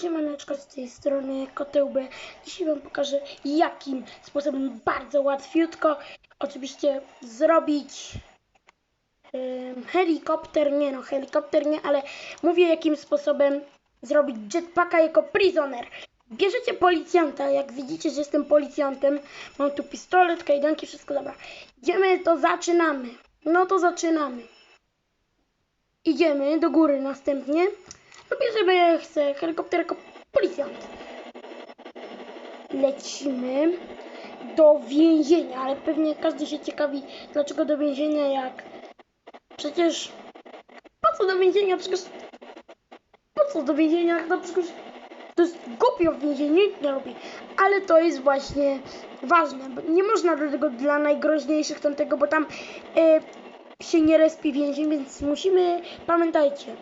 Siemaneczko z tej strony Kotełby. Dzisiaj Wam pokażę jakim sposobem bardzo łatwiutko oczywiście zrobić em, helikopter, nie no helikopter nie, ale mówię jakim sposobem zrobić jetpacka jako prisoner. Bierzecie policjanta, jak widzicie, że jestem policjantem, mam tu pistolet, kajdanki, wszystko dobra. Idziemy, to zaczynamy. No to zaczynamy. Idziemy do góry następnie. No bierzemy, chcę helikopter jako policjant. Lecimy do więzienia, ale pewnie każdy się ciekawi, dlaczego do więzienia, jak przecież po co do więzienia, przecież po co do więzienia, no przecież to jest głupio w więzieniu, nikt nie lubi, ale to jest właśnie ważne, bo nie można do tego dla najgroźniejszych tamtego, bo tam e, się nie respi więzień, więc musimy, pamiętajcie,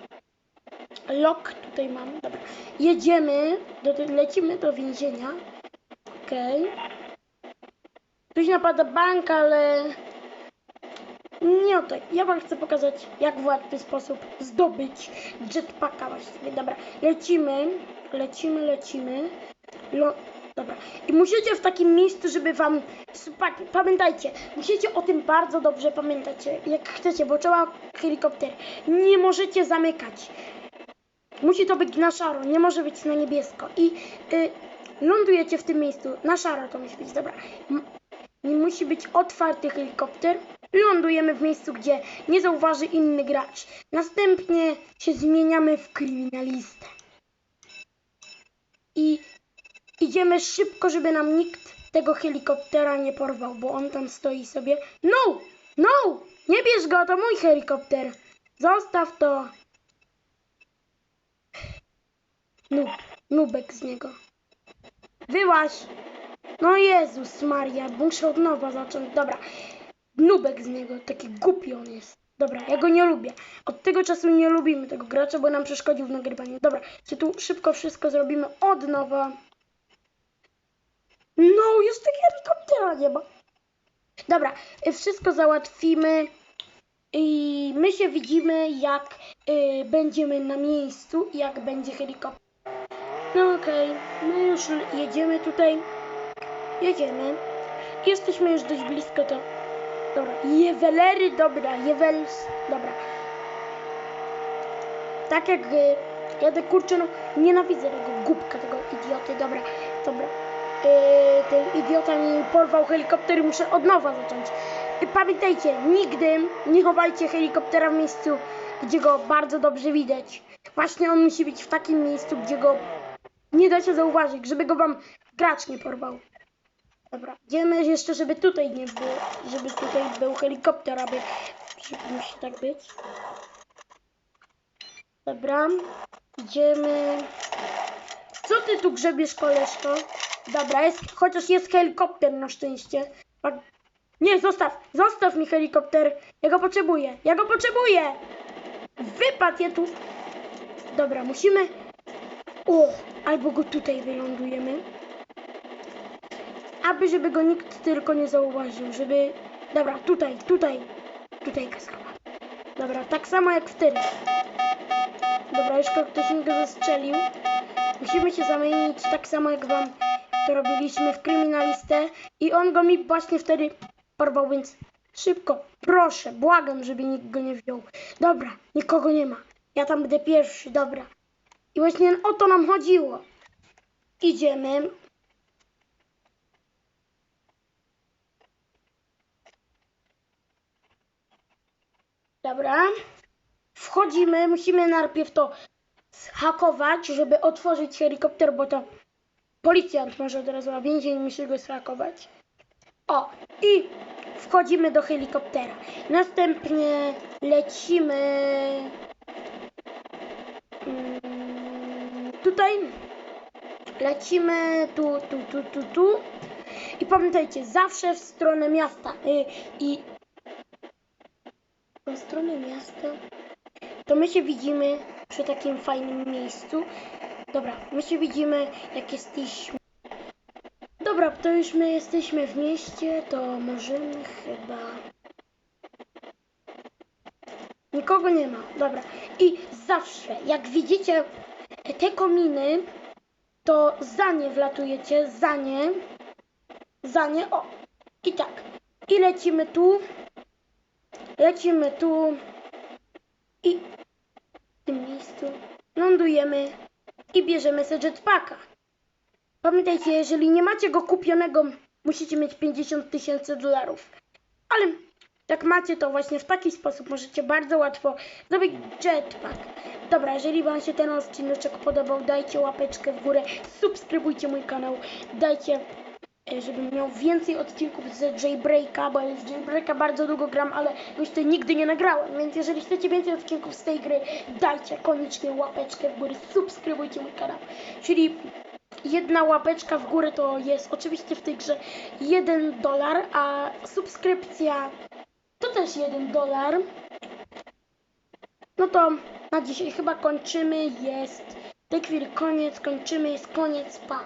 Lok tutaj mam, dobra. Jedziemy, do, lecimy do więzienia. Okej. Tuś napada bank, ale nie o to. Ja wam chcę pokazać, jak w łatwy sposób zdobyć jetpacka właściwie. Dobra, lecimy, lecimy, lecimy. Lo, dobra. I musicie w takim miejscu, żeby wam... pa- Pamiętajcie, musicie o tym bardzo dobrze pamiętać, jak chcecie, bo trzeba helikopter. Nie możecie zamykać. Musi to być na szaro, nie może być na niebiesko. I y, lądujecie w tym miejscu. Na szaro to musi być, dobra. M- nie musi być otwarty helikopter. Lądujemy w miejscu, gdzie nie zauważy inny gracz. Następnie się zmieniamy w kryminalistę. I idziemy szybko, żeby nam nikt tego helikoptera nie porwał, bo on tam stoi sobie. No! No! Nie bierz go, to mój helikopter. Zostaw to. Nub, nubek z niego. Wyłaś! No Jezus Maria, muszę od nowa zacząć. Dobra, nubek z niego, taki głupi on jest. Dobra, ja go nie lubię. Od tego czasu nie lubimy tego gracza, bo nam przeszkodził w nagrywaniu. Dobra, czy tu szybko wszystko zrobimy od nowa. No, jeszcze helikoptera nie ma. Dobra, y, wszystko załatwimy. I my się widzimy, jak y, będziemy na miejscu, jak będzie helikopter. No okej, my już jedziemy tutaj. Jedziemy. Jesteśmy już dość blisko to. Dobra, jewelery, dobra, jewels, dobra. Tak jak y, jadę kurczę, no nienawidzę tego głupka, tego idioty, dobra, dobra. Yy, ten idiota mi porwał helikopter i muszę od nowa zacząć. Y, Pamiętajcie, nigdy nie chowajcie helikoptera w miejscu, gdzie go bardzo dobrze widać. Właśnie on musi być w takim miejscu, gdzie go nie da się zauważyć, żeby go wam gracz nie porwał. Dobra, idziemy jeszcze, żeby tutaj nie było, żeby tutaj był helikopter, aby musi tak być. Dobra, idziemy. Co ty tu grzebiesz, koleżko? Dobra, jest, chociaż jest helikopter na szczęście. Nie, zostaw, zostaw mi helikopter. Ja go potrzebuję, ja go potrzebuję. Wypadł je tu. Dobra, musimy... O, albo go tutaj wylądujemy. Aby, żeby go nikt tylko nie zauważył, żeby... Dobra, tutaj, tutaj. Tutaj kaskała. Dobra, tak samo jak wtedy. Dobra, już ktoś mi go zastrzelił. Musimy się zamienić tak samo jak wam to robiliśmy w kryminalistę i on go mi właśnie wtedy porwał, więc szybko, proszę, błagam, żeby nikt go nie wziął. Dobra, nikogo nie ma. Ja tam będę pierwszy, dobra. I właśnie o to nam chodziło. Idziemy. Dobra. Wchodzimy, musimy najpierw to zhakować, żeby otworzyć helikopter, bo to policjant może od razu, a więzień musi go zhakować. O, i wchodzimy do helikoptera. Następnie lecimy mm, tutaj. Lecimy tu, tu, tu, tu, tu. I pamiętajcie, zawsze w stronę miasta. Y, I w stronę miasta to my się widzimy przy takim fajnym miejscu. Dobra, my się widzimy jak jesteśmy. Dobra, to już my jesteśmy w mieście, to możemy chyba. Nikogo nie ma, dobra. I zawsze, jak widzicie te kominy, to za nie wlatujecie, za nie, za nie, o, i tak. I lecimy tu, lecimy tu i w tym miejscu lądujemy i bierzemy sobie jetpacka. Pamiętajcie, jeżeli nie macie go kupionego, musicie mieć 50 tysięcy dolarów. Ale jak macie, to właśnie w taki sposób możecie bardzo łatwo zrobić jetpack. Dobra, jeżeli Wam się ten odcinek podobał, dajcie łapeczkę w górę, subskrybujcie mój kanał, dajcie, e, żebym miał więcej odcinków z Jailbreaka, bo z Jailbreaka bardzo długo gram, ale już tutaj nigdy nie nagrałem, więc jeżeli chcecie więcej odcinków z tej gry, dajcie koniecznie łapeczkę w górę, subskrybujcie mój kanał. Czyli jedna łapeczka w górę to jest oczywiście w tej grze 1 dolar, a subskrypcja to też 1 dolar. No to na dzisiaj chyba kończymy. Jest chwili koniec, kończymy, jest koniec, pa.